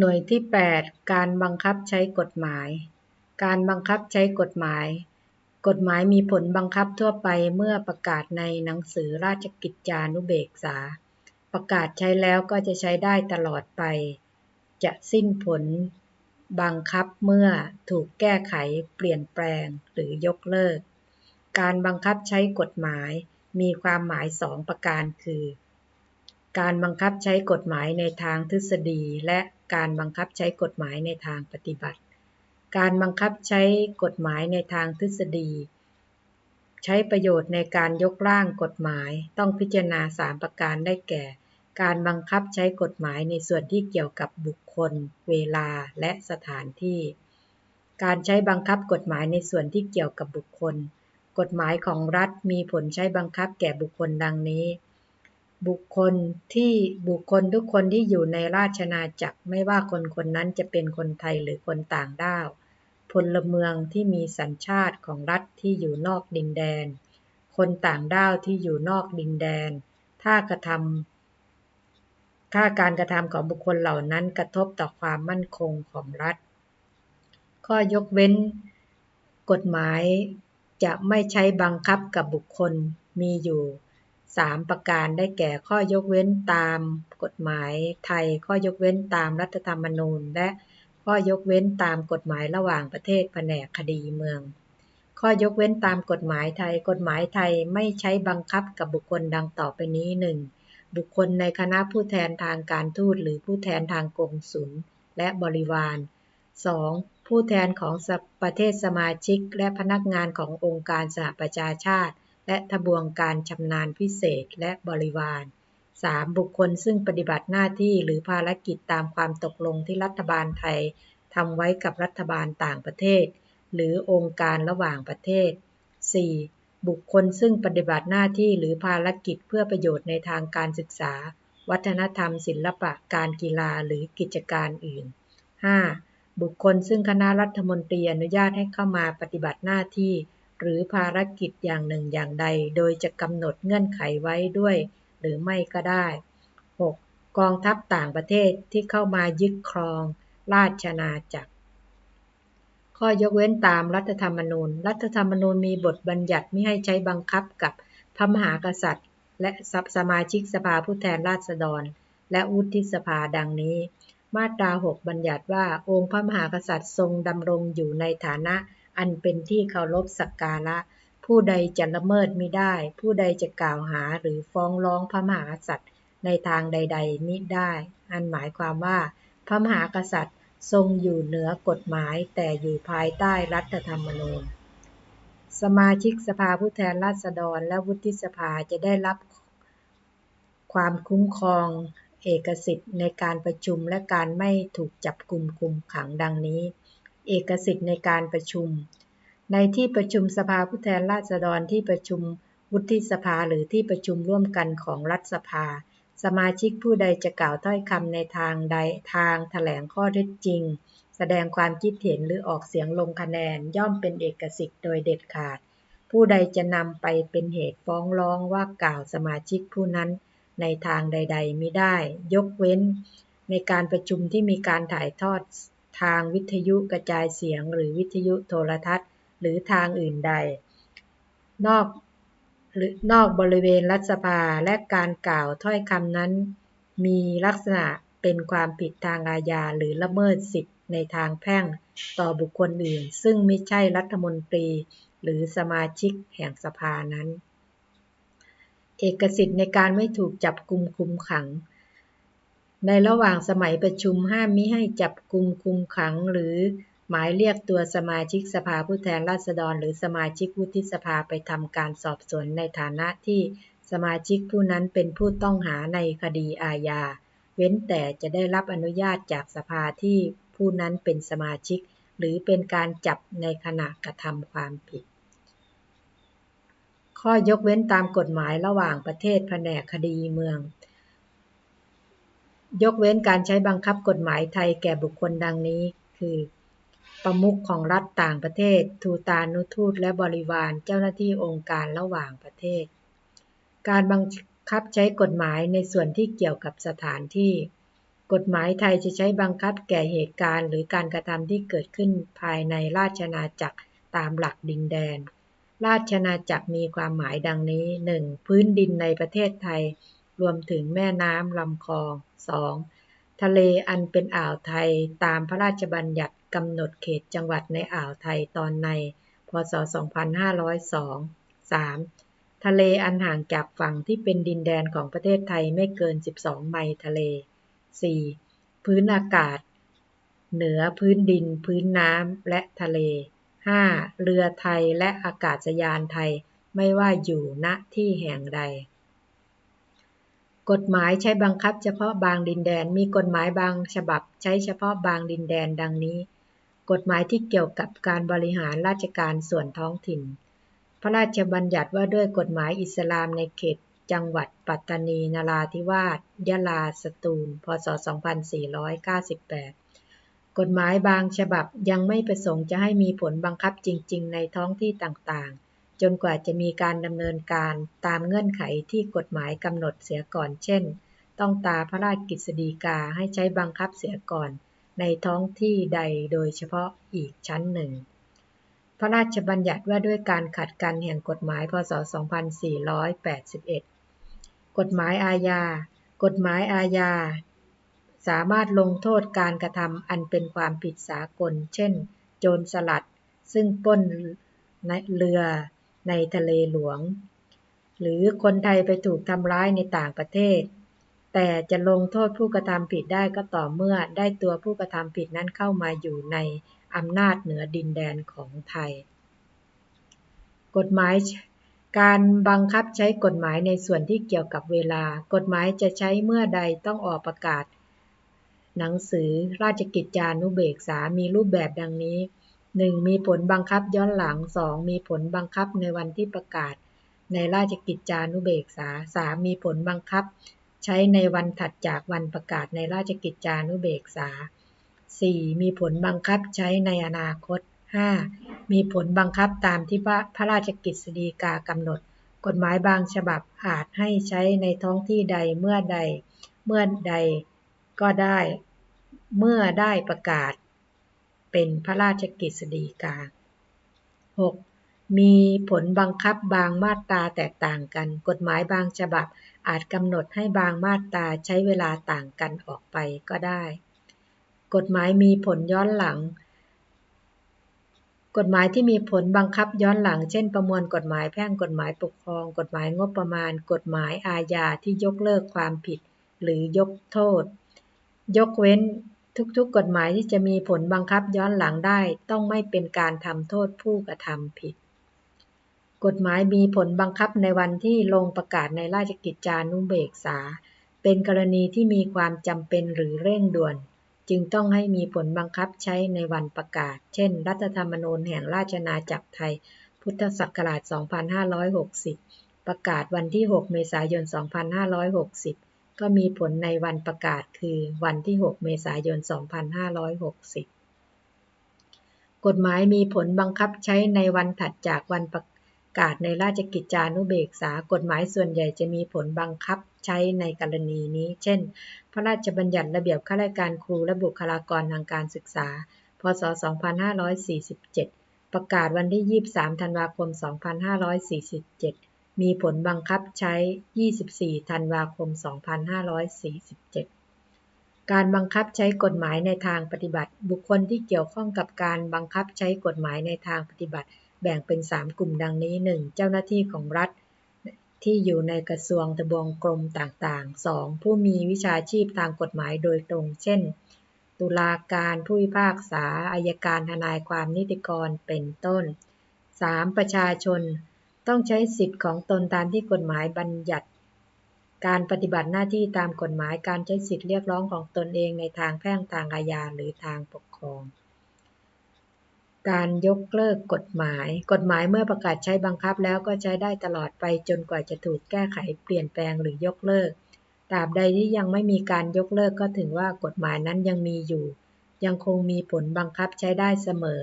หน่วยที่ 8 การบังคับใช้กฎหมาย การบังคับใช้กฎหมาย กฎหมายมีผลบังคับทั่วไปเมื่อประกาศในหนังสือราชกิจจานุเบกษา ประกาศใช้แล้วก็จะใช้ได้ตลอดไป จะสิ้นผลบังคับเมื่อถูกแก้ไขเปลี่ยนแปลงหรือยกเลิก การบังคับใช้กฎหมายมีความหมายสองประการคือ การบังคับใช้กฎหมายในทางทฤษฎีและ การบังคับใช้กฎหมายในทางปฏิบัติ การบังคับใช้กฎหมายในทางทฤษฎี ใช้ประโยชน์ในการยกร่างกฎหมาย ต้องพิจารณาสามประการได้แก่ การบังคับใช้กฎหมายในส่วนที่เกี่ยวกับบุคคล เวลาและสถานที่ การใช้บังคับกฎหมายในส่วนที่เกี่ยวกับบุคคล กฎหมายของรัฐมีผลใช้บังคับแก่บุคคลดังนี้ บุคคลที่บุคคลทุกคนที่อยู่ในราชนาจักร ไม่ว่าคนคนนั้นจะเป็นคนไทยหรือคนต่างด้าว พลเมืองที่มีสัญชาติของรัฐที่อยู่นอกดินแดน คนต่างด้าวที่อยู่นอกดินแดน ถ้ากระทำถ้าการกระทำของบุคคลเหล่านั้นกระทบต่อความมั่นคงของรัฐ ข้อยกเว้น กฎหมายจะไม่ใช้บังคับกับบุคคลมีอยู่ 3 ประการได้แก่ข้อยกเว้นตามกฎหมายไทย ข้อยกเว้นตามรัฐธรรมนูญ และข้อยกเว้นตามกฎหมายระหว่างประเทศแผนกคดีเมือง ข้อยกเว้นตามกฎหมายไทย กฎหมายไทยไม่ใช้บังคับกับบุคคลดังต่อไปนี้หนึ่งบุคคลในคณะผู้แทนทางการทูตหรือผู้แทนทางกงสุลและบริวาร 2. ผู้แทนของประเทศสมาชิกและพนักงานขององค์การสหประชาชาติ และทบวงการชำนาญพิเศษและบริวาร 3. บุคคลซึ่งปฏิบัติหน้าที่หรือภารกิจตามความตกลงที่รัฐบาลไทยทำไว้กับรัฐบาลต่างประเทศ หรือองค์การระหว่างประเทศ 4. บุคคลซึ่งปฏิบัติหน้าที่หรือภารกิจเพื่อประโยชน์ในทางการศึกษา วัฒนธรรม ศิลปะการกีฬาหรือกิจการอื่น 5. บุคคลซึ่งคณะรัฐมนตรีอนุญาตให้เข้ามาปฏิบัติหน้าที่ หรือภารกิจอย่างหนึ่งอย่างใด โดยจะกำหนดเงื่อนไขไว้ด้วยหรือไม่ก็ได้ 6. กองทัพต่างประเทศที่เข้ามายึดครองราชนาจักร ข้อยกเว้นตามรัฐธรรมนูญ รัฐธรรมนูญมีบทบัญญัติไม่ให้ใช้บังคับกับพระมหากษัตริย์ และสมาชิกสภาผู้แทนราษฎร และวุฒิสภาดังนี้ มาตรา 6 บัญญัติว่าองค์พระมหากษัตริย์ทรงดำรงอยู่ในฐานะ อันเป็นที่เคารพสักการะ ผู้ใดจะละเมิดม่ได้ ผู้ใดจะกล่าวหาหรือฟ้องร้องพระมหากษัตริย์ในทางใด ๆ มิได้ อันหมายความว่า พระมหากษัตริย์ทรงอยู่เหนือกฎหมายแต่อยู่ภายใต้รัฐธรรมนูญ สมาชิกสภาผู้แทนราษฎรและวุฒิสภาจะได้รับความคุ้มครองเอกสิทธิ์ในการประชุมและการไม่ถูกจับกลุ่มคุมขังดังนี้ เอกสิทธิ์ในการประชุม ในที่ประชุมสภาผู้แทนราษฎรที่ประชุมวุฒิสภาหรือที่ประชุมร่วมกันของรัฐสภา สมาชิกผู้ใดจะกล่าวถ้อยคำในทางใดทางแถลงข้อเท็จจริง แสดงความคิดเห็นหรือออกเสียงลงคะแนนย่อมเป็นเอกสิทธิ์โดยเด็ดขาด ผู้ใดจะนำไปเป็นเหตุฟ้องร้องว่ากล่าวสมาชิกผู้นั้นในทางใด ๆ ไม่ได้ ยกเว้น ในการประชุมที่มีการถ่ายทอด ทางวิทยุกระจายเสียง หรือวิทยุโทรทัศน์ หรือทางอื่นใด นอกหรือนอกบริเวณรัฐสภาและการกล่าวถ้อยคำนั้น มีลักษณะเป็นความผิดทางอาญาหรือละเมิดสิทธิในทางแพ่งต่อบุคคลอื่น ซึ่งไม่ใช่รัฐมนตรี หรือสมาชิกแห่งสภานั้น เอกสิทธิ์ในการไม่ถูกจับกลุมคุมขัง ในระหว่างสมัยประชุมห้ามมิให้จับกุมคุมขัง หรือหมายเรียกตัวสมาชิกสภาผู้แทนราษฎร หรือสมาชิกวุฒิสภาไปทำการสอบสวนในฐานะที่สมาชิกผู้นั้นเป็นผู้ต้องหาในคดีอาญา เว้นแต่จะได้รับอนุญาตจากสภาที่ผู้นั้นเป็นสมาชิก หรือเป็นการจับในขณะกระทำความผิด ข้อยกเว้นตามกฎหมายระหว่างประเทศแผนกคดีเมือง ยกเว้นการใช้บังคับกฎหมายไทยแก่บุคคลดังนี้ คือ ประมุขของรัฐต่างประเทศ ทูตานุทูตและบริวาร เจ้าหน้าที่องค์การระหว่างประเทศ การบังคับใช้กฎหมายในส่วนที่เกี่ยวกับสถานที่ กฎหมายไทยจะใช้บังคับแก่เหตุการณ์ หรือการกระทำที่เกิดขึ้นภายในราชนาจักรตามหลักดินแดน ราชนาจักรมีความหมายดังนี้ 1. พื้นดินในประเทศไทย รวมถึงแม่น้ำลำคลอง 2. ทะเลอันเป็นอ่าวไทยตามพระราชบัญญัติกำหนดเขตจังหวัดในอ่าวไทยตอนใน พศ 2502 3. ทะเลอันห่างจากฝั่งที่เป็นดินแดนของประเทศไทยไม่เกิน 12 ไมล์ทะเล 4. พื้นอากาศ เหนือพื้นดิน พื้นน้ำและทะเล 5. เรือไทยและอากาศยานไทยไม่ว่าอยู่ณที่แห่งใด กฎหมายใช้บังคับเฉพาะบางดินแดน มีกฎหมายบางฉบับใช้เฉพาะบางดินแดนดังนี้ กฎหมายที่เกี่ยวกับการบริหารราชการส่วนท้องถิ่น พระราชบัญญัติว่าด้วยกฎหมายอิสลามในเขตจังหวัดปัตตานีนาราธิวาส ยะลา สตูล พศ 2498 กฎหมายบางฉบับยังไม่ประสงค์จะให้มีผลบังคับจริง ๆ ในท้องที่ต่างๆ จนกว่าจะมีการดำเนินการตามเงื่อนไขที่กฎหมายกำหนดเสียก่อน เช่น ต้องตาพระราชกฤษฎีกาให้ใช้บังคับเสียก่อน ในท้องที่ใดโดยเฉพาะอีกชั้นหนึ่ง พระราชบัญญัติว่าด้วยการขัดกันแห่งกฎหมาย พศ 2481 กฎหมายอาญา กฎหมายอาญา สามารถลงโทษการกระทำอันเป็นความผิดสากล เช่น โจรสลัด ซึ่งป้นเรือ ในทะเลหลวง หรือคนไทยไปถูกทำร้ายในต่างประเทศ แต่จะลงโทษผู้กระทำผิดได้ก็ต่อเมื่อได้ตัวผู้กระทำผิดนั้นเข้ามาอยู่ในอำนาจเหนือดินแดนของไทย กฎหมายการบังคับใช้กฎหมายในส่วนที่เกี่ยวกับเวลา กฎหมายจะใช้เมื่อใดต้องออกประกาศ หนังสือราชกิจจานุเบกษามีรูปแบบดังนี้ 1. มีผลบังคับย้อนหลัง 2. มีผลบังคับในวันที่ประกาศในราชกิจจานุเบกษา 3. มีผลบังคับ ใช้ในวันถัดจากวันประกาศในราชกิจจานุเบกษา 4. มีผลบังคับใช้ในอนาคต 5. มีผลบังคับตามที่พระราชกฤษฎีกากำหนด กฎหมายบางฉบับอาจให้ใช้ในท้องที่ใดเมื่อใด เมื่อใดก็ได้ เมื่อได้ประกาศ เป็นพระราชกฤษฎีกา 6. มีผลบังคับบางมาตราแตกต่างกัน กฎหมายบางฉบับอาจกำหนดให้บางมาตราใช้เวลาต่างกันออกไปก็ได้ กฎหมายมีผลย้อนหลัง กฎหมายที่มีผลบังคับย้อนหลัง เช่น ประมวลกฎหมายแพ่ง กฎหมายปกครอง กฎหมายงบประมาณ กฎหมายอาญาที่ยกเลิกความผิด หรือยกโทษ ยกเว้น ทุกๆ กฎหมายที่จะมีผลบังคับย้อนหลังได้ ต้องไม่เป็นการทำโทษผู้กระทำผิด กฎหมายมีผลบังคับในวันที่ลงประกาศในราชกิจจานุเบกษา เป็นกรณีที่มีความจำเป็นหรือเร่งด่วน จึงต้องให้มีผลบังคับใช้ในวันประกาศ เช่น รัฐธรรมนูญแห่งราชนาจักรไทย พุทธศักราช 2560 ประกาศวันที่ 6 เมษายน 2560 ก็มีผลในวันประกาศคือวันที่ 6 เมษายน 2560 กฎหมายมีผลบังคับใช้ในวันถัดจากวันประกาศในราชกิจจานุเบกษา กฎหมายส่วนใหญ่จะมีผลบังคับใช้ในกรณีนี้ เช่น พระราชบัญญัติระเบียบข้าราชการครูและบุคลากรทางการศึกษา พศ 2547 ประกาศวันที่ 23 ธันวาคม 2547 มีผลบังคับใช้ 24 ธันวาคม 2547 การบังคับใช้กฎหมายในทางปฏิบัติ บุคคลที่เกี่ยวข้องกับการบังคับใช้กฎหมายในทางปฏิบัติ แบ่งเป็น 3 กลุ่มดังนี้ 1. เจ้าหน้าที่ของรัฐ ที่อยู่ในกระทรวงทบวงกรมต่างๆ 2. ผู้มีวิชาชีพทางกฎหมายโดยตรง เช่น ตุลาการผู้พิพากษาอายการทนายความนิติกรเป็นต้น 3. ประชาชน ต้องใช้สิทธิ์ของตนตามที่กฎหมายบัญญัติ การปฏิบัติหน้าที่ตามกฎหมายการใช้สิทธิ์เรียกร้องของตนเองในทางแพ่งทางอาญาหรือทางปกครอง การยกเลิกกฎหมาย กฎหมายเมื่อประกาศใช้บังคับแล้วก็ใช้ได้ตลอดไปจนกว่าจะถูกแก้ไขเปลี่ยนแปลงหรือยกเลิกตราบใดที่ยังไม่มีการยกเลิกก็ถือว่ากฎหมายนั้นยังมีอยู่ ยังคงมีผลบังคับใช้ได้เสมอ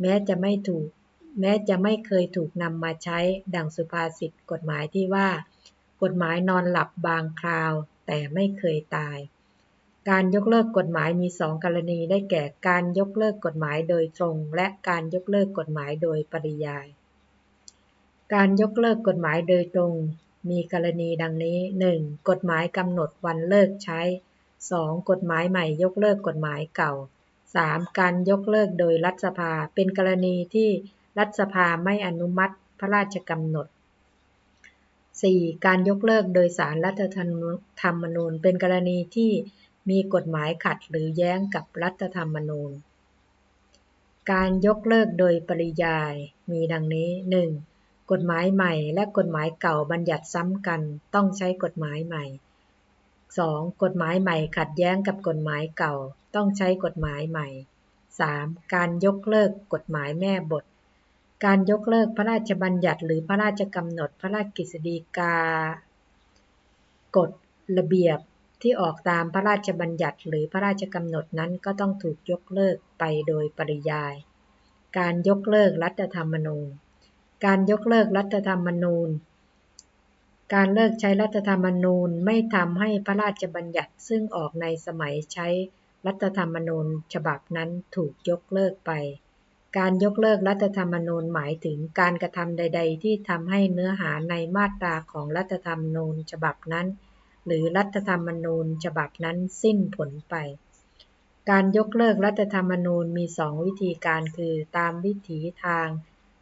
แม้จะไม่ถูก แม้จะไม่เคยถูกนำมาใช้ดังสุภาษิตกฎหมายที่ว่า กฎหมายนอนหลับบางคราว แต่ไม่เคยตาย การยกเลิกกฎหมายมีสองกรณีได้แก่การยกเลิกกฎหมายโดยตรง และการยกเลิกกฎหมายโดยปริยาย การยกเลิกกฎหมายโดยตรง มีกรณีดังนี้ 1. กฎหมายกำหนดวันเลิกใช้ 2. กฎหมายใหม่ยกเลิกกฎหมายเก่า 3. การยกเลิกโดยรัฐสภาเป็นกรณีที่ รัฐสภาไม่อนุมัติพระราชกำหนด 4. การยกเลิกโดยสารรัฐธรรมนูญ เป็นกรณีที่มีกฎหมายขัดหรือแย้งกับรัฐธรรมนูญ การยกเลิกโดยปริยายมีดังนี้ 1. กฎหมายใหม่และกฎหมายเก่าบัญญัติซ้ำกัน ต้องใช้กฎหมายใหม่ 2. กฎหมายใหม่ขัดแย้งกับกฎหมายเก่า ต้องใช้กฎหมายใหม่ 3. การยกเลิกกฎหมายแม่บท การยกเลิกพระราชบัญญัติหรือพระราชกำหนดพระราชกฤษฎีกา กฎระเบียบที่ออกตามพระราชบัญญัติหรือพระราชกำหนดนั้นก็ต้องถูกยกเลิกไปโดยปริยาย การยกเลิกรัฐธรรมนูญ การยกเลิกรัฐธรรมนูญ การเลิกใช้รัฐธรรมนูญไม่ทำให้พระราชบัญญัติซึ่งออกในสมัยใช้รัฐธรรมนูญฉบับนั้นถูกยกเลิกไป การยกเลิกรัฐธรรมนูญหมายถึงการกระทำใด ๆ ที่ทำให้เนื้อหาในมาตราของรัฐธรรมนูญฉบับนั้น หรือรัฐธรรมนูญฉบับนั้นสิ้นผลไป การยกเลิกรัฐธรรมนูญมีสองวิธีการคือตามวิถีทาง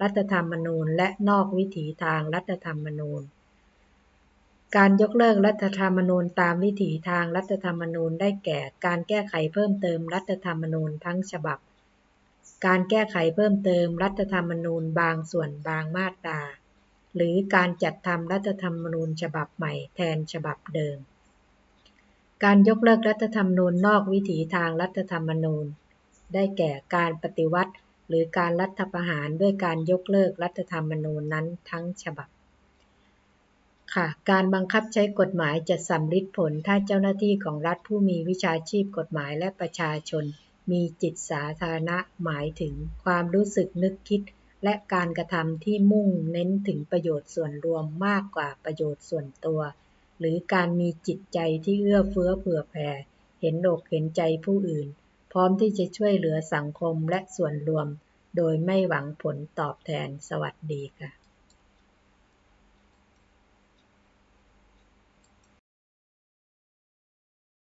รัฐธรรมนูญและนอกวิถีทางรัฐธรรมนูญ การยกเลิกรัฐธรรมนูญตามวิถีทางรัฐธรรมนูญได้แก่ การแก้ไขเพิ่มเติมรัฐธรรมนูญทั้งฉบับ การแก้ไขเพิ่มเติมรัฐธรรมนูญบางส่วนบางมาตรา หรือการจัดทำรัฐธรรมนูญฉบับใหม่แทนฉบับเดิม การยกเลิกรัฐธรรมนูญนอกวิถีทางรัฐธรรมนูญ ได้แก่การปฏิวัติหรือการรัฐประหารด้วยการยกเลิกรัฐธรรมนูญนั้นทั้งฉบับ ค่ะ การบังคับใช้กฎหมายจะสำลิดผลถ้าเจ้าหน้าที่ของรัฐผู้มีวิชาชีพกฎหมายและประชาชน มีจิตสาธารณะหมายถึงความรู้สึกนึกคิด และการกระทำที่มุ่งเน้นถึงประโยชน์ส่วนรวมมากกว่าประโยชน์ส่วนตัว หรือการมีจิตใจที่เอื้อเฟื้อเผื่อแผ่ เห็นอกเห็นใจผู้อื่น พร้อมที่จะช่วยเหลือสังคมและส่วนรวม โดยไม่หวังผลตอบแทนสวัสดีค่ะ